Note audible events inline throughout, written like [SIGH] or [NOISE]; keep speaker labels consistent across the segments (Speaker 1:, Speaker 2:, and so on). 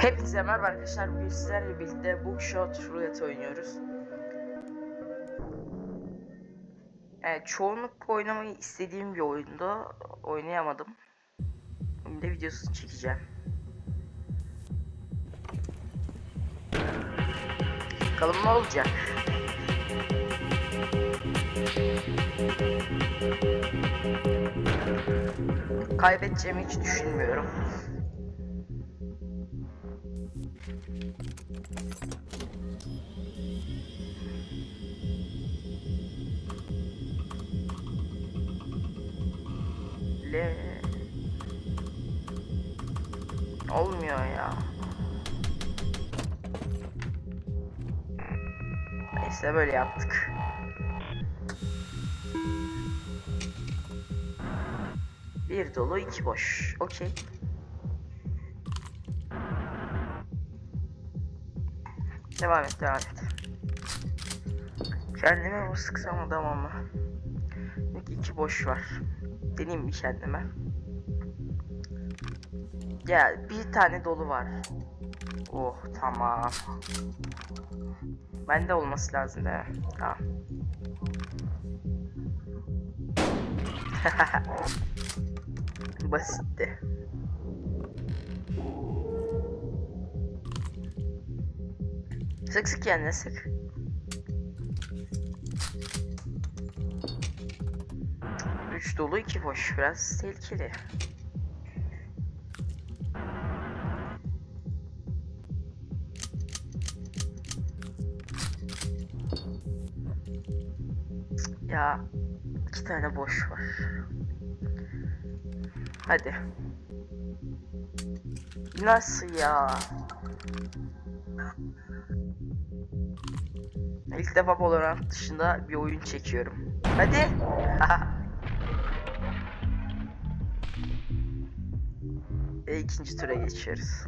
Speaker 1: Hepinize merhaba arkadaşlar. Bugün sizlerle birlikte Bookshot Roulette oynuyoruz. Evet, çoğunlukla oynamayı istediğim bir oyunda oynayamadım. Şimdi videosunu çekeceğim. Bakalım ne olacak. Kaybedeceğimi hiç düşünmüyorum. Le Olmuyor ya. Neyse böyle yaptık. Bir dolu iki boş. Okey. Devam et devam et. Kendime mi sıksam adamım mı? Yok iki boş var. Deneyeyim bir kendime. Ya bir tane dolu var. Oh tamam. Bende olması lazım mi? Tamam. [LAUGHS] Basitti. Sık sık kendine sık. Üç dolu iki boş biraz tehlikeli. Ya iki tane boş var. Hadi. Nasıl ya? İlk defa Valorant dışında bir oyun çekiyorum. Hadi. [LAUGHS] Ve ikinci tura geçiyoruz.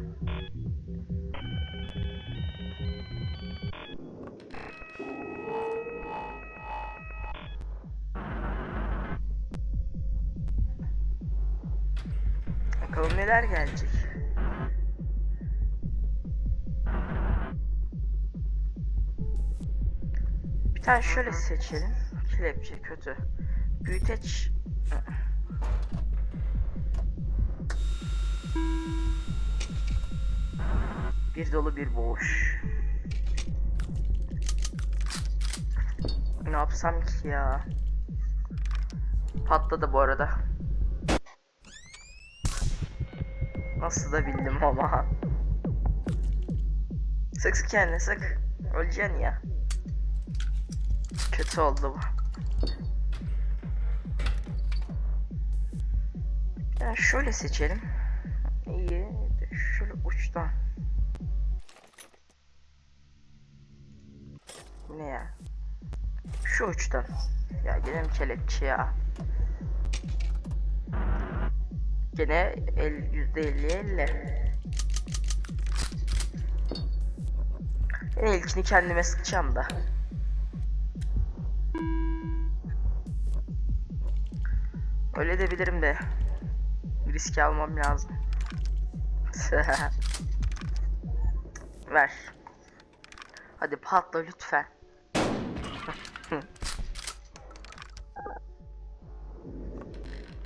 Speaker 1: Bakalım neler gelecek. Bir tane şöyle seçelim. Kelepçe kötü. Büyüteç. Bir dolu bir boş. Ne yapsam ki ya? Patladı bu arada. Nasıl da bildim ama. Sık sık kendine sık. Öleceksin ya. Kötü oldu bu. Ya şöyle seçelim. İyi. Şöyle uçtan. Ne ya? Şu uçtan. Ya gene mi ya? Gene el yüzde elli elli. En ilkini kendime sıkacağım da. Öyle de bilirim de. Riski almam lazım. [LAUGHS] Ver. Hadi patla lütfen. [LAUGHS]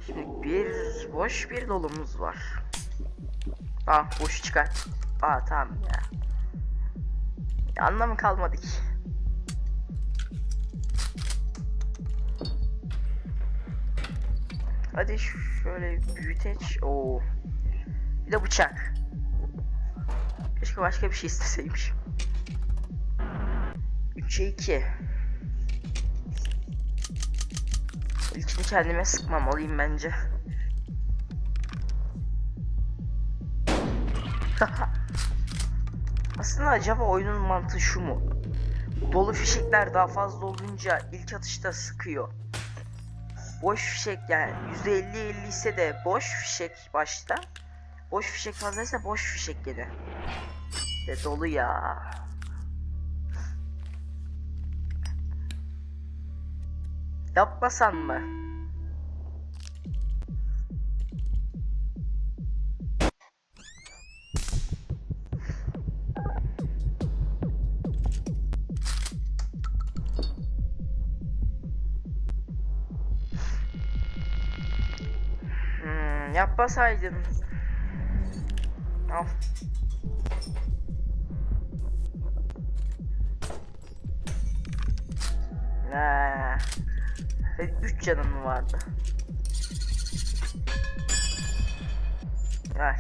Speaker 1: Şimdi bir boş bir dolumuz var. Ah boş çıkar. Aa tamam ya. ya anlamı kalmadı ki. Hadi şöyle büyüteç. Oo. Bir de bıçak. Keşke başka bir şey isteseymişim. 3'e 2. İlkini kendime sıkmamalıyım bence. [LAUGHS] Aslında acaba oyunun mantığı şu mu? Dolu fişekler daha fazla olunca ilk atışta sıkıyor. Boş fişek yani %50-50 ise de boş fişek başta. Boş fişek fazlaysa boş fişek gene. Ve dolu ya. Yapmasan mı? Yapmasaydın. Al. Ne? Senin 3 canın mı vardı? Ver.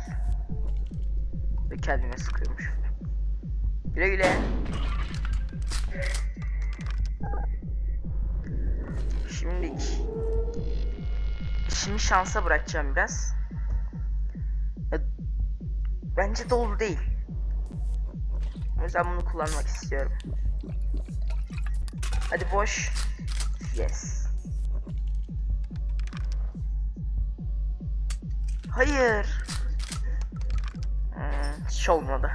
Speaker 1: Ve kendime sıkıyormuş. Güle güle. Şimdi işimi şansa bırakacağım biraz. Bence dolu değil. O yüzden bunu kullanmak istiyorum. Hadi boş. Yes. Hayır. Hmm, hiç olmadı.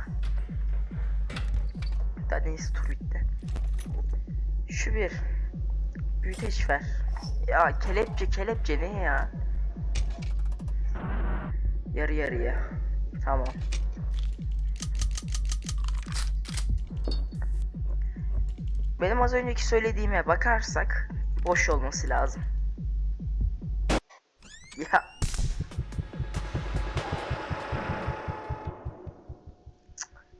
Speaker 1: Daha neyse tur bitti. Şu bir. Büyüteç ver. Ya kelepçe kelepçe ne ya? Yarı yarıya. Tamam. Benim az önceki söylediğime bakarsak boş olması lazım. Ya.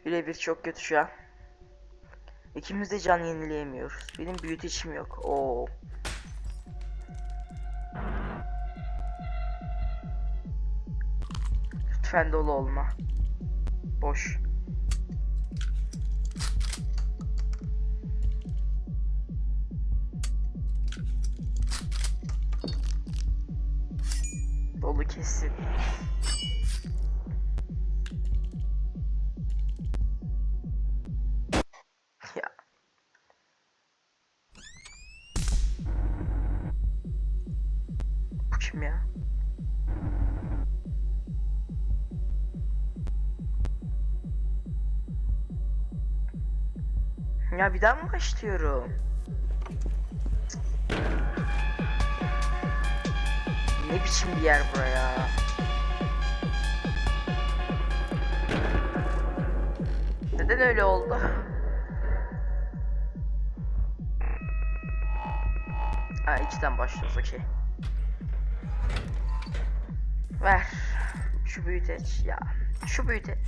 Speaker 1: Birebir çok kötü şu an. İkimiz de can yenileyemiyoruz. Benim büyüteçim yok. Oo. Lütfen dolu olma. Boş. Dolu kesin. Ya bir daha mı başlıyorum? Ne biçim bir yer buraya? Neden öyle oldu? Ha içten başlıyoruz okey. Ver. Şu büyüteç ya. Şu büyüteç.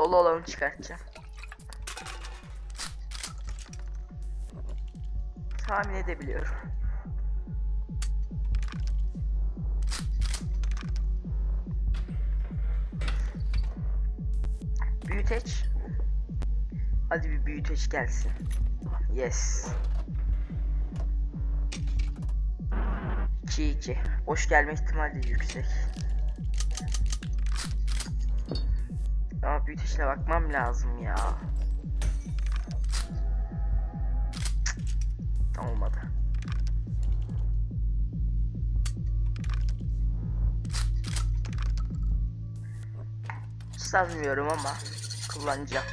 Speaker 1: Dolu olanı çıkartacağım. Tahmin edebiliyorum. Büyüteç. Hadi bir büyüteç gelsin. Yes. 2-2. Boş gelme ihtimali yüksek. Büyüteçle bakmam lazım ya. Olmadı. Sanmıyorum ama kullanacağım.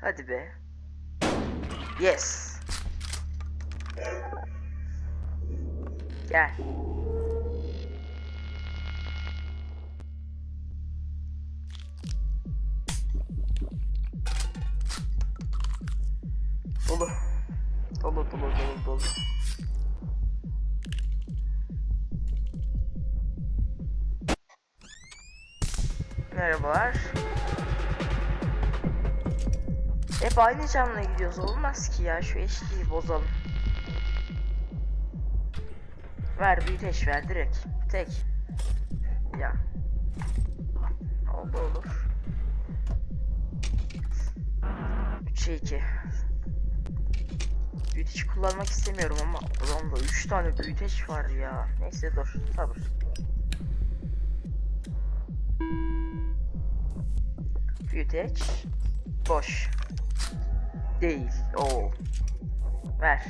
Speaker 1: Hadi be. Yes. Gel. Merhabalar. Hep aynı canla gidiyoruz. Olmaz ki ya. Şu eşliği bozalım. Ver büyüteç ver direkt. Tek. Ya. Oldu olur. 3'e 2. Büyüteç kullanmak istemiyorum ama adamda 3 tane büyüteç var ya. Neyse dur sabır. Büyüteç boş. Değil. Oo. Ver.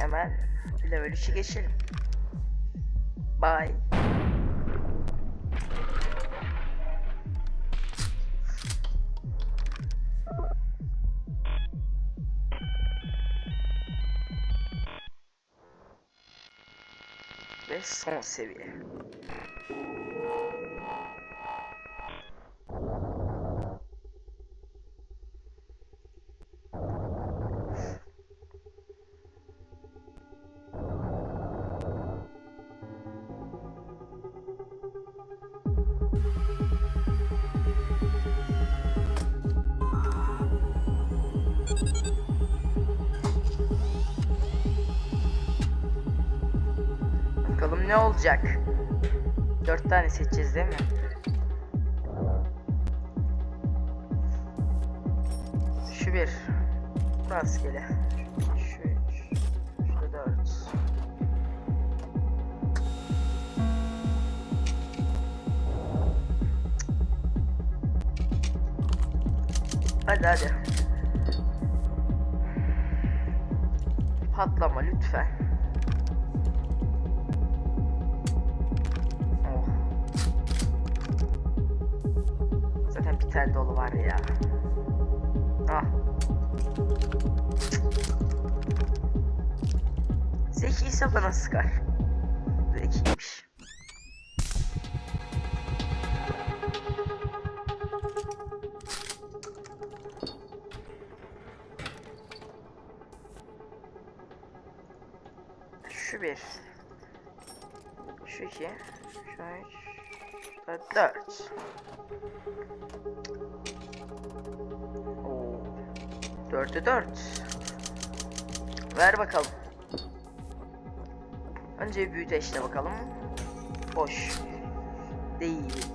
Speaker 1: Hemen level 3'e geçelim. Bye. Ve son seviye. Ne olacak? Dört tane seçeceğiz değil mi? Şu bir. Rastgele. Şu üç. Şu dört. Hadi hadi. Patlama lütfen. Tane dolu var ya. Ah. Zeki ise bana sıkar. Zekiymiş. Şu bir. Şu iki. Şu üç. Ve dört. Oo. Dörtte dört. Ver bakalım. Önce büyüteçle bakalım. Boş. Değil.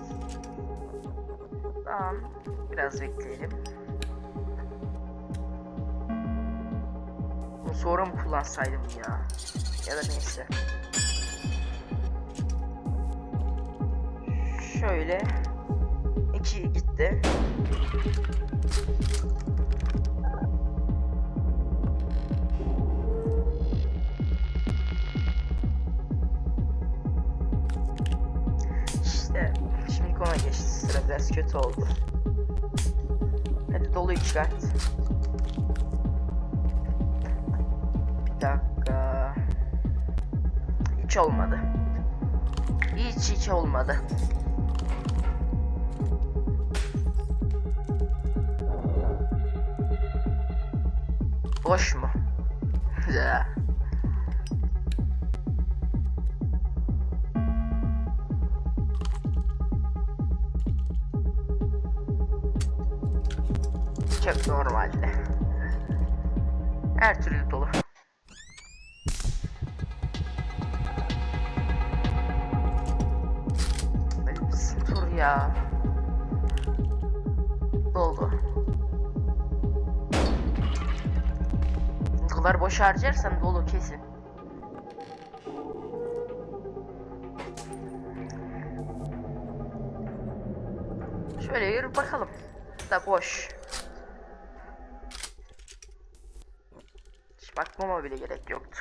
Speaker 1: Tamam. Biraz bekleyelim. Bunu sonra mı kullansaydım ya? Ya da neyse. Şöyle. iki gitti. İşte şimdi ona geçti. Sıra biraz kötü oldu. Hadi doluyu çıkart. Bir dakika. Hiç olmadı. Hiç hiç olmadı. Boş mu? Ya. Çok normalde. Her türlü harcarsan dolu kesin. Şöyle yürü bakalım. Da boş. Hiç bakmama bile gerek yoktu.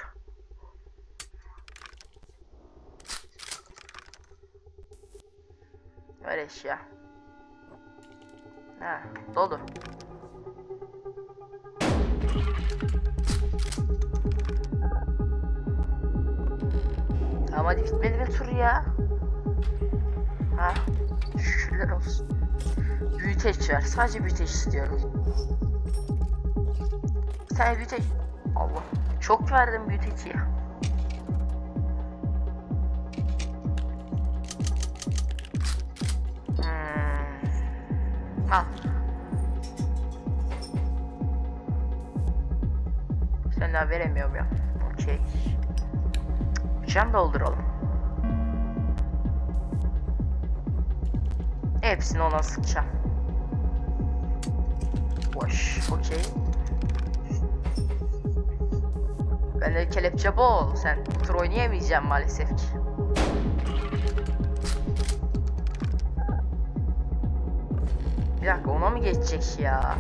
Speaker 1: Ver eşya. Ha, dolu. Tamam hadi bitmedi mi tur ya? Ha, şükürler olsun. Büyüteç ver. Sadece büyüteç istiyorum. Bir tane büyüteç. Allah. Çok verdim büyüteci ya. Hmm. Al. Sen daha veremiyorum ya. Okey. Can dolduralım. Hepsini ona sıkacağım. Boş. Okey. Ben de kelepçe bol. Sen bu tur oynayamayacağım maalesef ki. Bir dakika ona mı geçecek ya?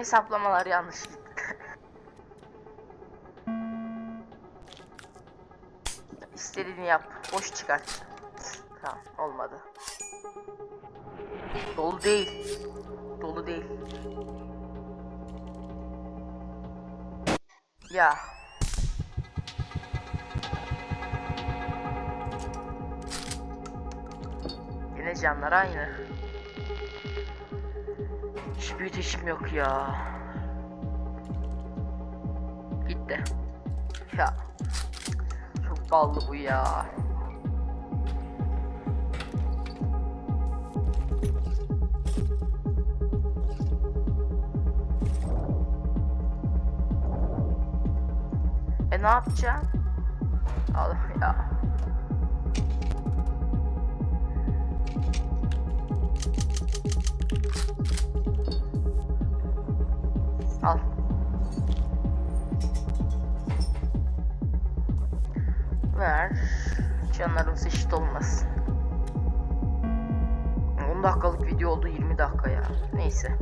Speaker 1: Hesaplamalar yanlış. İstediğini yap. Boş çıkart. Tamam olmadı. Dolu değil. Dolu değil. Ya. Yine canlar aynı. Hiç büyüteçim yok ya. Gitti. Ya. Çok ballı bu ya. E ne yapacağım? Allah ya. Canlarımız eşit olmasın. 10 dakikalık video oldu 20 dakika ya. Neyse.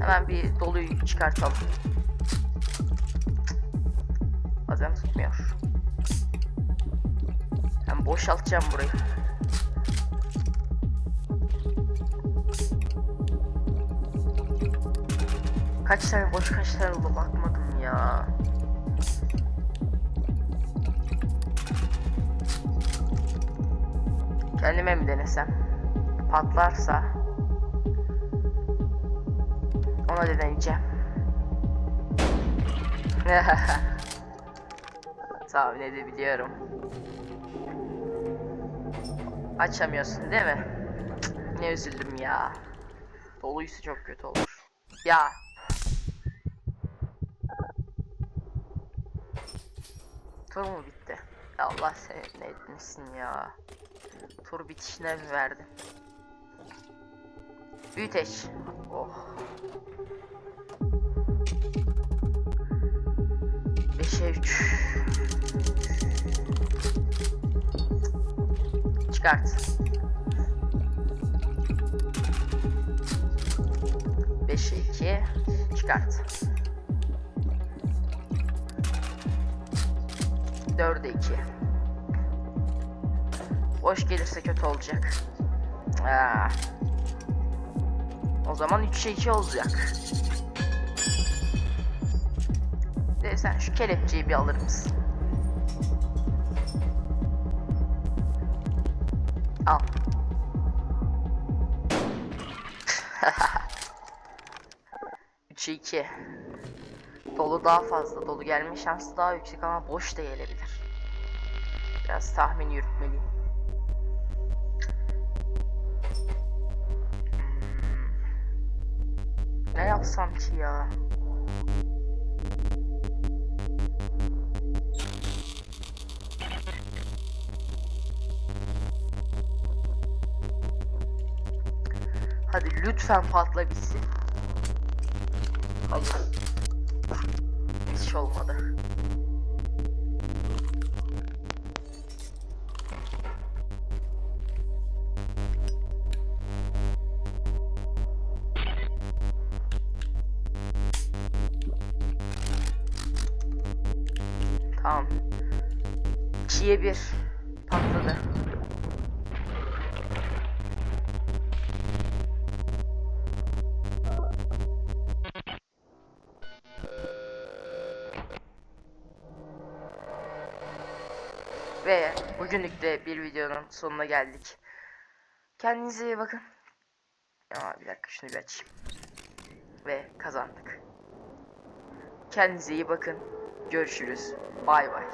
Speaker 1: Hemen bir doluyu çıkartalım. Bazen tutmuyor. Ben boşaltacağım burayı. Kaç tane boş kaç tane oldu bakmadım ya. Kendime mi denesem? Patlarsa ona da deneyeceğim. [LAUGHS] Tahmin edebiliyorum. Açamıyorsun değil mi? Cık, Ne üzüldüm ya. Doluysa çok kötü olur. Ya. Tur mu bitti? Ya Allah seni ne etmesin ya. Tur bitişine mi verdin? Büyüteç. Oh. Beşe üç. Çıkart. Beşe iki. Çıkart. Dörde iki. Boş gelirse kötü olacak. Aa. O zaman 3'e 2 olacak. De sen şu kelepçeyi bir alır mısın? Al. [LAUGHS] Üçe iki. Dolu daha fazla. Dolu gelme şansı daha yüksek ama boş da gelebilir. Biraz tahmin yürütmeliyim. Hmm. Ne yapsam ki ya? Hadi lütfen patla bitsin. Hayır. Hiç olmadı. Ve bugünlük de bir videonun sonuna geldik. Kendinize iyi bakın. Ama bir dakika şunu bir açayım. Ve kazandık. Kendinize iyi bakın. Görüşürüz. Bay bay.